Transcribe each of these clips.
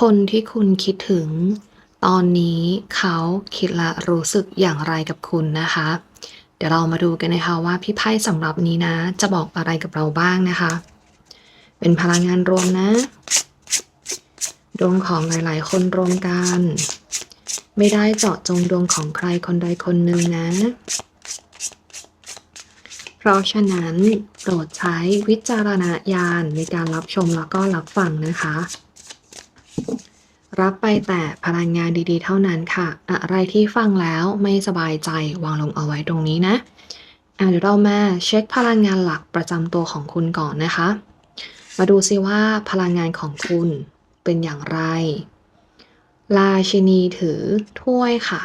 คนที่คุณคิดถึง ตอนนี้เขาคิดและรู้สึกอย่างไรกับคุณนะคะ เดี๋ยวเรามาดูกันนะคะว่าพี่ไพ่สำหรับนี้นะ จะบอกอะไรกับเราบ้างนะคะ เป็นพลังงานรวมนะ ดวงของหลาย ๆ คนรวมกัน ไม่ได้เจาะจงดวงของใครคนใดคนหนึ่งนะ เพราะฉะนั้นโปรดใช้วิจารณญาณในการรับชมแล้วก็รับฟังนะคะ รับไปแต่พลังงานดีๆ เท่านั้นค่ะ อะไรที่ฟังแล้วไม่สบายใจวางลงเอาไว้ตรงนี้นะอะเดี๋ยวเรามาเช็คพลังงานหลักประจำตัวของคุณก่อนนะคะ มาดูซิว่าพลังงานของคุณเป็นอย่างไรราชินีถือถ้วยค่ะ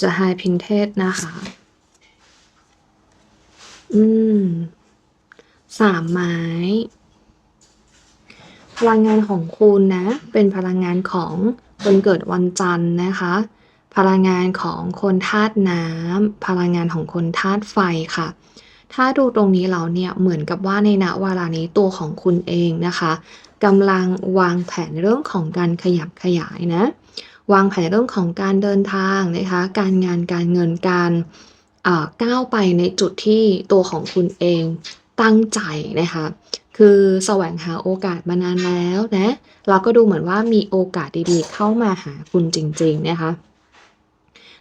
จะไฮพินเทสนะคะ อืม สามไม้ พลังงานของคุณนะ เป็นพลังงานของคนเกิดวันจันทร์นะคะ พลังงานของคนธาตุน้ำพลังงานของคนธาตุไฟค่ะ ถ้าดูตรงนี้เราเนี่ยเหมือนกับว่าในณเวลานี้ตัวของคุณเองนะคะกำลังวางแผนเรื่องของการขยับขยายนะ วางแผนเรื่องของการเดินทางนะคะ การงานการเงินการก้าวไปในจุดที่ตัวของคุณเองตั้งใจนะคะ คือแสวงหาโอกาสมานานแล้วนะ เราก็ดูเหมือนว่ามีโอกาสดีๆ เข้ามาหาคุณจริงๆนะคะ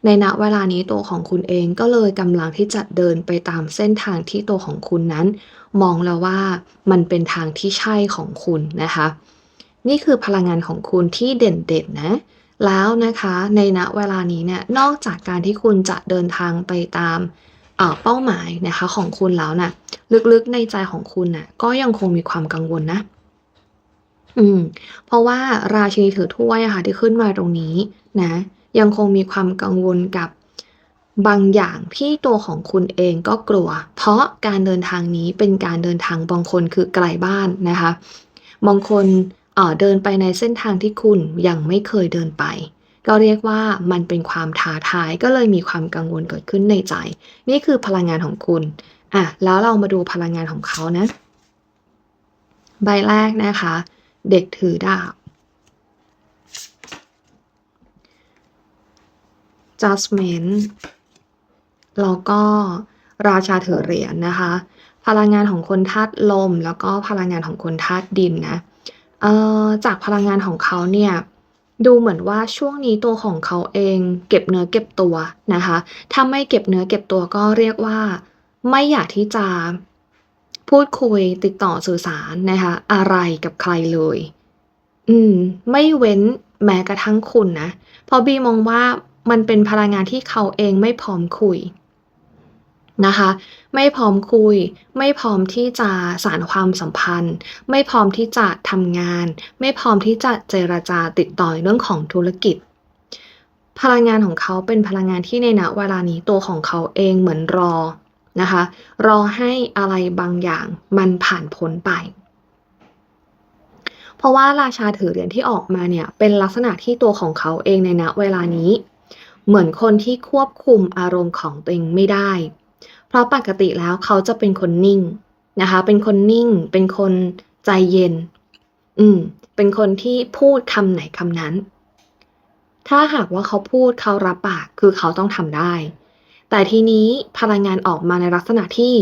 ในณเวลานี้ตัวของคุณเองก็เลยกำลังที่จะเดินไปตามเส้นทางที่ตัวของคุณนั้น มองแล้วว่ามันเป็นทางที่ใช่ของคุณนะคะ นี่คือพลังงานของคุณที่เด่นๆนะแล้วนะคะในณเวลานี้เนี่ยนอกจากการที่คุณจะเดินทางไปตาม เอ่อเป้าหมายนะคะของคุณแล้วน่ะ ลึกๆในใจของคุณน่ะ ก็ยังคงมีความกังวลนะ อืม เพราะว่าราชินีถือถ้วยอะค่ะที่ขึ้นมาตรงนี้นะ ยังคงมีความกังวลกับบางอย่างที่ตัวของคุณเองก็กลัว เพราะการเดินทางนี้เป็นการเดินทางบางคนคือไกลบ้านนะคะ บางคนเอ่อเดินไปในเส้นทางที่คุณยังไม่เคยเดินไป ก็เรียกว่ามันเป็นความท้าทายก็เลยมีความกังวลเกิดขึ้นในใจ นี่คือพลังงานของคุณอะแล้วเรามาดูพลังงานของเขานะ ใบแรกนะคะ เด็กถือดาบ judgment แล้วก็ราชาถือเหรียญนะคะ พลังงานของคนธาตุลม แล้วก็พลังงานของคนธาตุดินนะจากพลังงานของเขาเนี่ย ดูเหมือนว่าช่วงนี้ตัวของเขาเองเก็บเนื้อเก็บตัวนะคะ ถ้าไม่เก็บเนื้อเก็บตัวก็เรียกว่า ไม่อยากที่จะพูดคุยติดต่อสื่อสารนะคะ อะไรกับใครเลย อืม ไม่เว้นแม้กระทั่งคุณนะ เพราะบีมองว่ามันเป็นพลังงานที่เขาเองไม่พร้อมคุย นะคะ ไม่พร้อมคุย ไม่พร้อมที่จะสานความสัมพันธ์ ไม่พร้อมที่จะทำงาน ไม่พร้อมที่จะเจรจาติดต่อเรื่องของธุรกิจ พลังงานของเขาเป็นพลังงานที่ในณเวลานี้ตัวของเขาเองเหมือนรอนะคะ รอให้อะไรบางอย่างมันผ่านพ้นไป เพราะว่าราชาถือเหรียญที่ออกมาเนี่ยเป็นลักษณะที่ตัวของเขาเองในณเวลานี้ เหมือนคนที่ควบคุมอารมณ์ของตัวเองไม่ได้ เพราะปกติแล้วเขาจะเป็นคนนิ่งนะคะ เป็นคนนิ่ง เป็นคนใจเย็น อืม เป็นคนที่พูดคำไหนคำนั้น ถ้าหากว่าเขาพูดเขารับปากคือเขาต้องทำได้ แต่ทีนี้พลังงานออกมาในลักษณะที่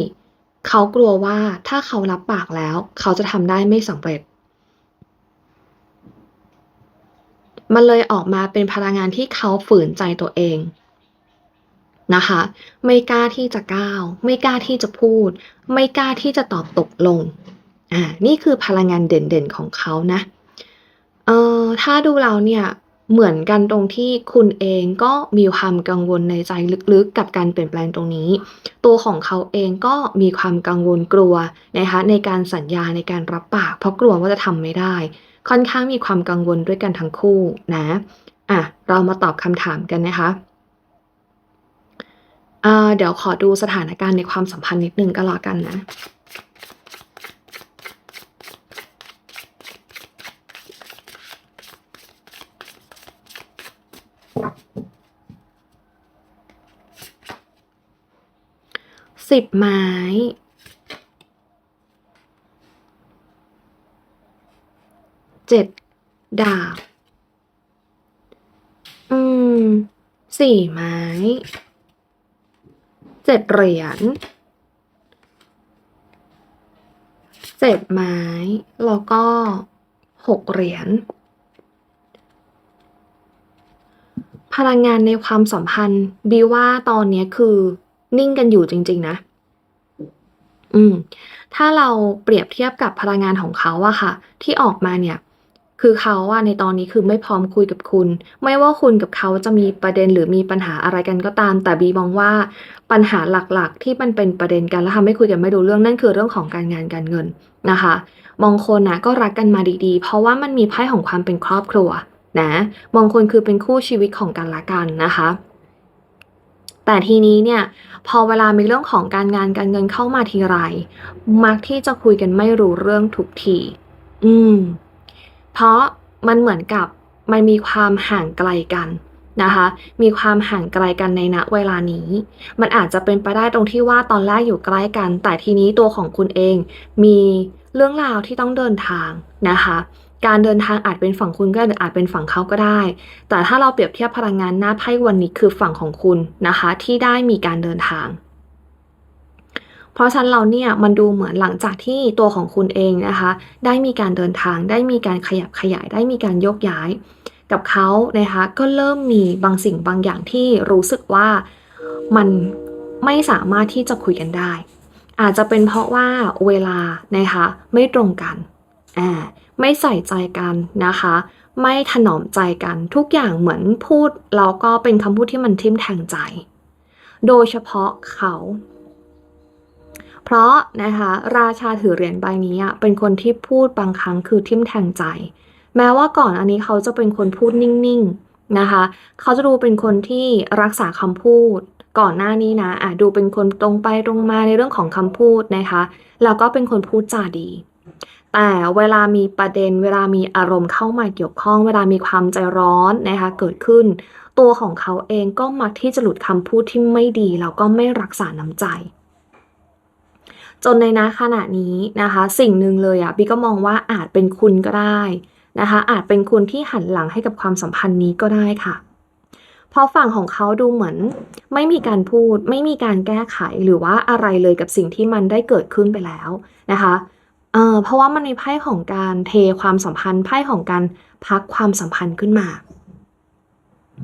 เขากลัวว่าถ้าเขารับปากแล้ว เขาจะทำได้ไม่สำเร็จ มันเลยออกมาเป็นพลังงานที่เขาฝืนใจตัวเอง นะคะ ไม่กล้าที่จะก้าว ไม่กล้าที่จะพูด ไม่กล้าที่จะตอบตกลงอ่านี่คือพลังงานเด่นๆของเขานะเอ่อถ้าดูเราเนี่ยเหมือนกันตรงที่คุณเองก็มีความกังวลในใจลึกๆ กับการเปลี่ยนแปลงตรงนี้ ตัวของเขาเองก็มีความกังวลกลัวนะคะในการสัญญาในการรับปาก เพราะกลัวว่าจะทำไม่ได้ ค่อนข้างมีความกังวลด้วยกันทั้งคู่นะอะเรามาตอบคำถามกันนะคะ อ่าเดี๋ยวขอดูสถานการณ์ในความสัมพันธ์นิดนึงก็แล้วกันนะ สิบไม้ เจ็ดดาบ อืม สี่ไม้ เจ็ดเหรียญเจ็ดไม้ แล้วก็หกเหรียญพลังงานในความสัมพันธ์บีว่าตอนนี้คือนิ่งกันอยู่จริง ๆ นะ อืม ถ้าเราเปรียบเทียบกับพลังงานของเขาอะค่ะ ที่ออกมาเนี่ย คือเขาอะในตอนนี้คือไม่พร้อมคุยกับคุณ ไม่ว่าคุณกับเขาจะมีประเด็นหรือมีปัญหาอะไรกันก็ตาม แต่บีมองว่าปัญหาหลักๆ ที่มันเป็นประเด็นกันแล้วทำให้คุยกันไม่รู้เรื่องนั่นคือเรื่องของการงานการเงินนะคะบางคนนะก็รักกันมาดีๆ เพราะว่ามันมีไพ่ของความเป็นครอบครัวนะบางคนคือเป็นคู่ชีวิตของกันและกันนะคะแต่ทีนี้เนี่ยพอเวลามีเรื่องของการงานการเงินเข้ามาทีไร มักที่จะคุยกันไม่รู้เรื่องทุกที อืม เพราะมันเหมือนกับมันมีความห่างไกลกันนะคะ มีความห่างไกลกันในณเวลานี้ มันอาจจะเป็นไปได้ตรงที่ว่าตอนแรกอยู่ใกล้กัน แต่ทีนี้ตัวของคุณเองมีเรื่องราวที่ต้องเดินทางนะคะ การเดินทางอาจเป็นฝั่งคุณก็ได้อาจเป็นฝั่งเขาก็ได้ แต่ถ้าเราเปรียบเทียบพลังงานหน้าไพ่วันนี้คือฝั่งของคุณนะคะ ที่ได้มีการเดินทาง เพราะฉะนั้นเราเนี่ยมันดูเหมือนหลังจากที่ตัวของคุณเองนะคะ ได้มีการเดินทาง ได้มีการขยับขยาย ได้มีการโยกย้าย กับเขานะคะก็เริ่มมีบางสิ่งบางอย่างที่รู้สึกว่ามันไม่สามารถที่จะคุยกันได้ อาจจะเป็นเพราะว่าเวลานะคะไม่ตรงกันอ่าไม่ใส่ใจกันนะคะ ไม่ถนอมใจกันทุกอย่างเหมือนพูดแล้วก็เป็นคำพูดที่มันทิ่มแทงใจ โดยเฉพาะเขา เพราะนะคะราชาถือเหรียญใบนี้เป็นคนที่พูดบางครั้งคือทิ่มแทงใจ แม้ว่าก่อนอันนี้เขาจะเป็นคนพูดนิ่งๆนะคะเขาจะดูเป็นคนที่รักษาคำพูด ก่อนหน้านี้นะอะดูเป็นคนตรงไปตรงมาในเรื่องของคำพูดนะคะแล้วก็เป็นคนพูดจาดีแต่เวลามีประเด็นเวลามีอารมณ์เข้ามาเกี่ยวข้อง เวลามีความใจร้อนนะคะเกิดขึ้น ตัวของเขาเองก็มักที่จะหลุดคำพูดที่ไม่ดีแล้วก็ไม่รักษาน้ำใจ จนในนาขณะนี้นะคะ สิ่งหนึ่งเลยอะบีก็มองว่าอาจเป็นคุณก็ได้นะคะ อาจเป็นคุณที่หันหลังให้กับความสัมพันธ์นี้ก็ได้ค่ะ เพราะฝั่งของเขาดูเหมือน ไม่มีการพูด ไม่มีการแก้ไขหรือว่าอะไรเลยกับสิ่งที่มันได้เกิดขึ้นไปแล้วนะคะเอ่อเพราะว่ามันมีไพ่ของการเทความสัมพันธ์ไพ่ของการพักความสัมพันธ์ขึ้นมา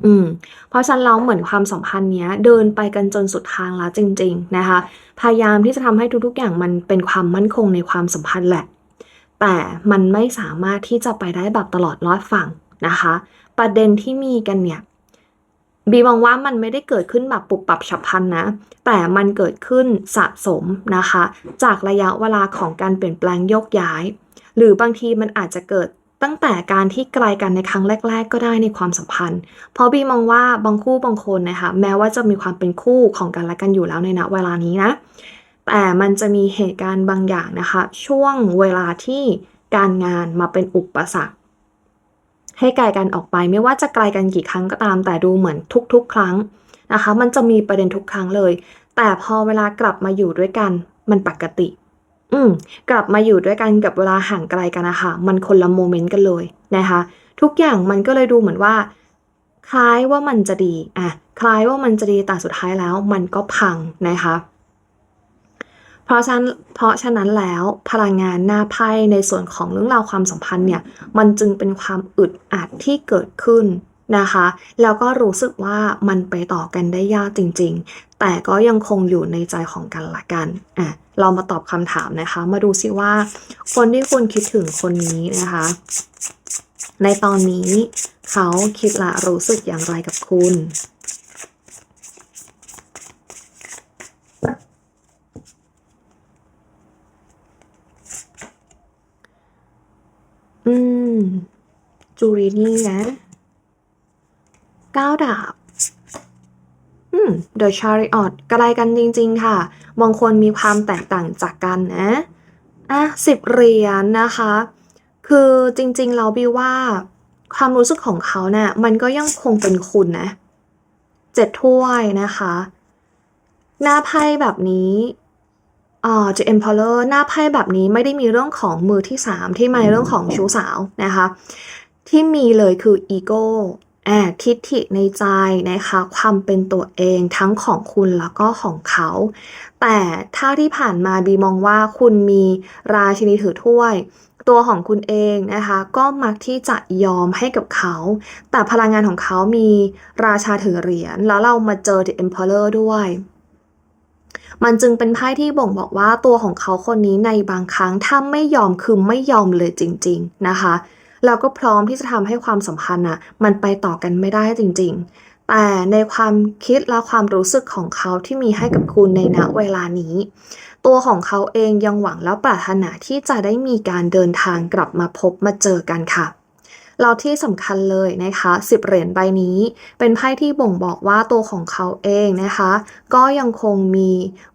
อืมเพราะฉะนั้นเราเหมือนความสัมพันธ์เนี้ย เดินไปกันจนสุดทางแล้วจริง ๆ นะคะ พยายามที่จะทำให้ทุกๆอย่างมันเป็นความมั่นคงในความสัมพันธ์แหละ แต่มันไม่สามารถที่จะไปได้แบบตลอดรอดฝั่งนะคะ ประเด็นที่มีกันเนี่ยบีมองว่ามันไม่ได้เกิดขึ้นแบบปุบปับฉับพลันนะ แต่มันเกิดขึ้นสะสมนะคะ จากระยะเวลาของการเปลี่ยนแปลงโยกย้าย หรือบางทีมันอาจจะเกิด ตั้งแต่การที่ไกลกันในครั้งแรก ๆ ก็ได้ในความสัมพันธ์ เพราะบีมองว่าบางคู่บางคนนะคะแม้ว่าจะมีความเป็นคู่ของกันและกันอยู่แล้วในณเวลานี้นะ แต่มันจะมีเหตุการณ์บางอย่างนะคะ ช่วงเวลาที่การงานมาเป็นอุปสรรคให้ไกลกันออกไปไม่ว่าจะไกลกันกี่ครั้งก็ตาม แต่ดูเหมือนทุก ๆ ครั้งนะคะ มันจะมีประเด็นทุกครั้งเลย แต่พอเวลากลับมาอยู่ด้วยกันมันปกติ อืมกลับมาอยู่ด้วยกันกับเวลาห่างไกลกันนะคะมันคนละโมเมนต์กันเลยนะคะ ทุกอย่างมันก็เลยดูเหมือนว่า คล้ายว่ามันจะดีอะคล้ายว่ามันจะดีแต่สุดท้ายแล้วมันก็พังนะคะเพราะฉะนั้นเพราะฉะนั้นแล้วพลังงานหน้าไพ่ในส่วนของเรื่องราวความสัมพันธ์เนี่ยมันจึงเป็นความอึดอัดที่เกิดขึ้น นะคะ แล้วก็รู้สึกว่ามันไปต่อกันได้ยากจริง ๆ แต่ก็ยังคงอยู่ในใจของกันละกันอะเรามาตอบคำถามนะคะ มาดูซิว่า คนที่คุณคิดถึงคนนี้นะคะ ในตอนนี้เขาคิดละรู้สึกอย่างไรกับคุณอืมจูรินี่นะ ก้าดาบอืม The Chariot ไกลกันจริง ๆ ค่ะ บางคนมีความแตกต่างจากกันนะอะสิบเหรียญนะคะ คือจริงๆเราบิวว่า ความรู้สึกของเขาเนะ่ยมันก็ยังคงเป็นคุณนะเจ็ดถ้วยนะคะ หน้าไพ่แบบนี้อ่า The Emperor หน้าไพ่แบบนี้ไม่ได้มีเรื่องของมือที่3ที่มาเรื่องของชู้สาวนะคะ ที่มีเลยคืออีโก้ ทิฐิในใจนะคะ ความเป็นตัวเองทั้งของคุณแล้วก็ของเขา แต่ถ้าที่ผ่านมาบีมองว่าคุณมีราชินีถือถ้วย ตัวของคุณเองนะคะ ก็มักที่จะยอมให้กับเขา แต่พลังงานของเขามีราชาถือเหรียญแล้วเรามาเจอ The Emperor ด้วยมันจึงเป็นไพ่ที่บ่งบอกว่าตัวของเขาคนนี้ในบางครั้งถ้าไม่ยอมคือไม่ยอมเลยจริง ๆ นะคะ แล้วก็พร้อมที่จะทำให้ความสัมพันธ์อะมันไปต่อกันไม่ได้จริง ๆ แต่ในความคิดและความรู้สึกของเขาที่มีให้กับคุณในณเวลานี้ ตัวของเขาเองยังหวังและปรารถนาที่จะได้มีการเดินทางกลับมาพบมาเจอกันค่ะ เราที่สำคัญเลยนะคะสิบเหรียญใบนี้ เป็นไพ่ที่บ่งบอกว่าตัวของเขาเองนะคะ ก็ยังคงมี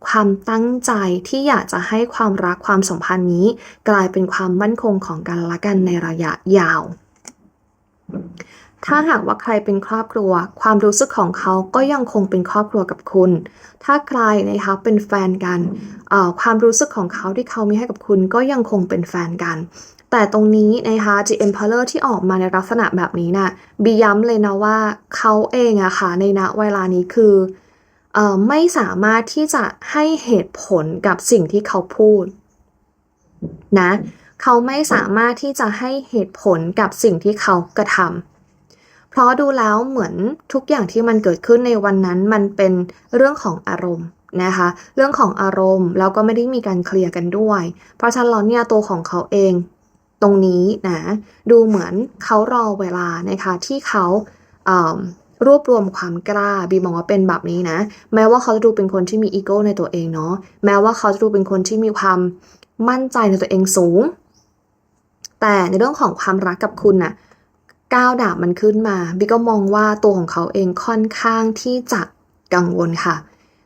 ความตั้งใจที่อยากจะให้ความรักความสัมพันธ์นี้ กลายเป็นความมั่นคงของกันและกันในระยะยาวถ้าหากว่าใครเป็นครอบครัว ความรู้สึกของเขาก็ยังคงเป็นครอบครัวกับคุณ ถ้าใครนะคะเป็นแฟนกัน ความรู้สึกของเขาที่เขามีให้กับคุณก็ยังคงเป็นแฟนกัน แต่ตรงนี้นะคะ The Emperor ที่ออกมาในลักษณะแบบนี้นะ่ะบีย้ำเลยนะว่าเขาเองอะค่ะในณเวลานี้คือออไม่สามารถที่จะให้เหตุผลกับสิ่งที่เขาพูดนะเขาไม่สามารถที่จะให้เหตุผลกับสิ่งที่เขากระทำเพราะดูแล้วเหมือนทุกอย่างที่มันเกิดขึ้นในวันนั้นมันเป็นเรื่องของอารมณ์นะคะเรื่องของอารมณ์แล้วก็ไม่ได้มีการเคลียร์กันด้วย เพราะฉะนั้นแล้วเนี่ยตัวของเขาเอง ตรงนี้นะดูเหมือนเขารอเวลานะคะที่เขาเรวบรวมความกล้าบีมองว่าเป็นแบบนี้นะ แม้ว่าเขาจะดูเป็นคนที่มีอีโก้ในตัวเองเนาะแม้ว่าเขาจะดูเป็นคนที่มีความมั่นใจในตัวเองสูง แต่ในเรื่องของความรักกับคุณน่ะก้าวดาบมันขึ้นมาบีก็มองว่าตัวของเขาเองค่อนข้างที่จะกังวลค่ะ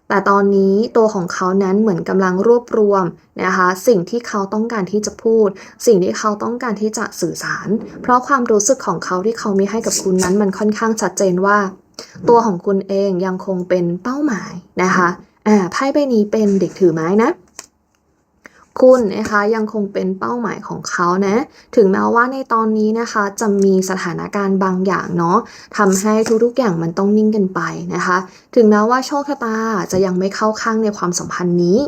แต่ตอนนี้ตัวของเขานั้นเหมือนกำลังรวบรวมนะคะ สิ่งที่เขาต้องการที่จะพูด สิ่งที่เขาต้องการที่จะสื่อสาร เพราะความรู้สึกของเขาที่เขามีให้กับคุณนั้นมันค่อนข้างชัดเจนว่า ตัวของคุณเองยังคงเป็นเป้าหมายนะคะอ่าไพ่ใบนี้เป็นเด็กถือไม้นะ คุณนะคะยังคงเป็นเป้าหมายของเขานะ ถึงแม้ว่าในตอนนี้นะคะ จะมีสถานการณ์บางอย่างเนาะทำให้ทุกๆอย่างมันต้องนิ่งกันไปนะคะ ถึงแม้ว่าโชคชะตาจะยังไม่เข้าข้างในความสัมพันธ์นี้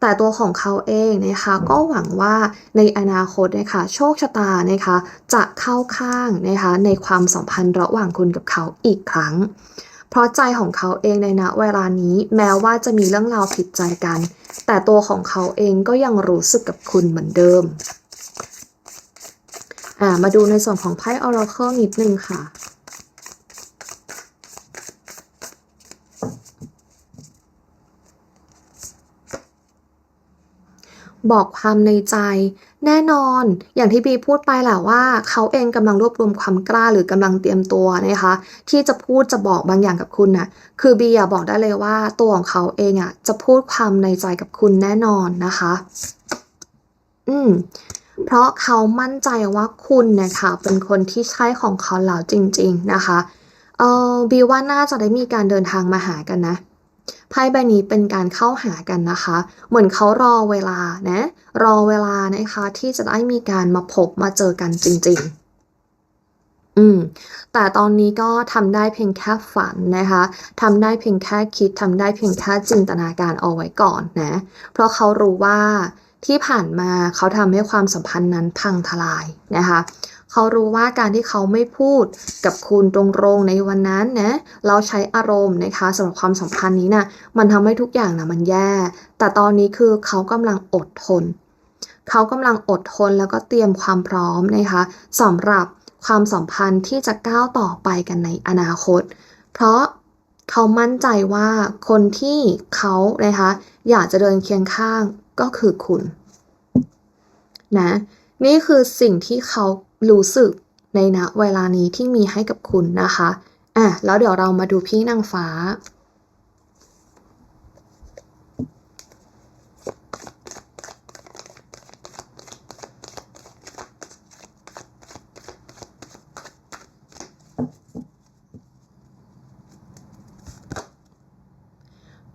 แต่ตัวของเขาเองนะคะก็หวังว่าในอนาคตนะคะโชคชะตานะคะจะเข้าข้างนะคะในความสัมพันธ์ระหว่างคุณกับเขาอีกครั้ง เพราะใจของเขาเองในณเวลานี้แม้ว่าจะมีเรื่องราวผิดใจกัน แต่ตัวของเขาเองก็ยังรู้สึกกับคุณเหมือนเดิม อ่า มาดูในส่วนของไพ่ออร์เคิลนิดนึงค่ะ บอกความในใจ แน่นอนอย่างที่บีพูดไปแหละว่า เขาเองกำลังรวบรวมความกล้าหรือกำลังเตรียมตัวนะคะ ที่จะพูดจะบอกบางอย่างกับคุณน่ะคือบีอะบอกได้เลยว่าตัวของเขาเองอะจะพูดความในใจกับคุณแน่นอนนะคะ อืมเพราะเขามั่นใจว่าคุณเนี่ยค่ะเป็นคนที่ใช่ของเขาแล้วจริง ๆนะคะ เออบีว่าน่าจะได้มีการเดินทางมาหากันนะ ไพ่ใบนี้เป็นการเข้าหากันนะคะ เหมือนเขารอเวลานะ รอเวลานะคะ ที่จะได้มีการมาพบมาเจอกันจริง ๆอืม แต่ตอนนี้ก็ทำได้เพียงแค่ฝันนะคะทำได้เพียงแค่คิดทำได้เพียงแค่จินตนาการเอาไว้ก่อนนะ เพราะเขารู้ว่าที่ผ่านมาเขาทำให้ความสัมพันธ์นั้นพังทลายนะคะ เขารู้ว่าการที่เขาไม่พูดกับคุณตรงๆในวันนั้นนะเราใช้อารมณ์นะคะสำหรับความสัมพันธ์นี้นะ่ะมันทำให้ทุกอย่างนะมันแย่ แต่ตอนนี้คือเขากำลังอดทน เขากำลังอดทนแล้วก็เตรียมความพร้อมนะคะสำหรับความสัมพันธ์ที่จะก้าวต่อไปกันในอนาคต เพราะเขามั่นใจว่าคนที่เขานะคะอยากจะเดินเคียงข้างก็คือคุณนะนี่คือสิ่งที่เขา รู้สึกในณเวลานี้ที่มีให้กับคุณนะคะอะแล้วเดี๋ยวเรามาดูพี่นางฟ้า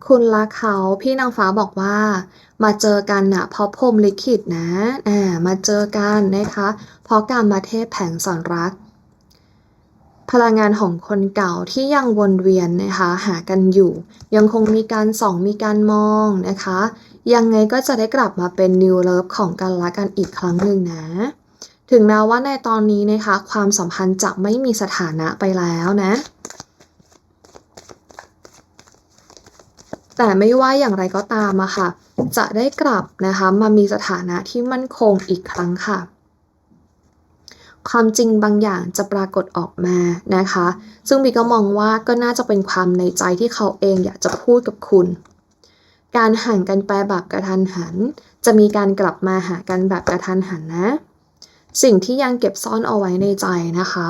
คุณรักเขาพี่นางฟ้าบอกว่า มาเจอกันนะเพราะพรมลิขิตนะอ่ามาเจอกันนะคะเพราะการมาเทพแผงสอนรัก พลังงานของคนเก่าที่ยังวนเวียนนะคะหากันอยู่ ยังคงมีการส่องมีการมองนะคะ ยังไงก็จะได้กลับมาเป็นนิวเลิฟของกันและกันอีกครั้งหนึ่งนะถึงแม้ว่าในตอนนี้นะคะ ความสัมพันธ์จะไม่มีสถานะไปแล้วนะ แต่ไม่ว่าอย่างไรก็ตามอะค่ะ จะได้กลับนะคะมามีสถานะที่มั่นคงอีกครั้งค่ะ ความจริงบางอย่างจะปรากฏออกมานะคะ ซึ่งบีก็มองว่าก็น่าจะเป็นความในใจที่เขาเองอยากจะพูดกับคุณ การห่างกันไปแบบกระทันหัน จะมีการกลับมาหากันแบบกระทันหันนะ สิ่งที่ยังเก็บซ่อนเอาไว้ในใจนะคะ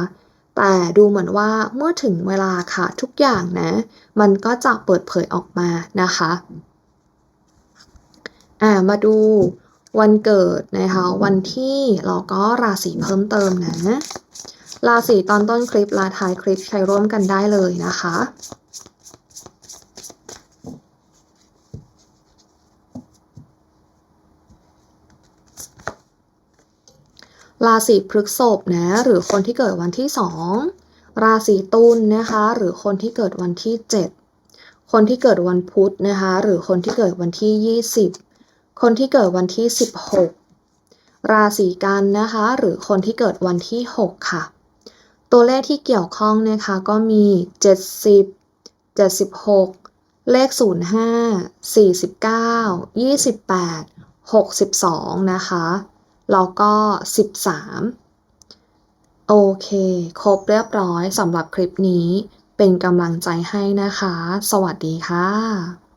แต่ดูเหมือนว่าเมื่อถึงเวลาค่ะทุกอย่างนะ มันก็จะเปิดเผยออกมานะคะ อ่ามาดูวันเกิดนะคะวันที่แล้วก็ราศีเพิ่มเติมนะ ราศีตอนต้นคลิปลาท้ายคลิปใช้ร่วมกันได้เลยนะคะราศีพฤษภนะหรือคนที่เกิดวันที่2ราศีตุลนะคะ หรือคนที่เกิดวันที่ 7 คนที่เกิดวันพุธนะคะ หรือคนที่เกิดวันที่ 20 คนที่เกิดวันที่ 16 ราศีกันนะคะ หรือคนที่เกิดวันที่ 6 ค่ะ ตัวเลขที่เกี่ยวข้องนะคะก็มี 70 76 เลข 05 49 28 62 นะคะ แล้วก็ 13 โอเค ครบเรียบร้อยสำหรับคลิปนี้เป็นกำลังใจให้นะคะ สวัสดีค่ะ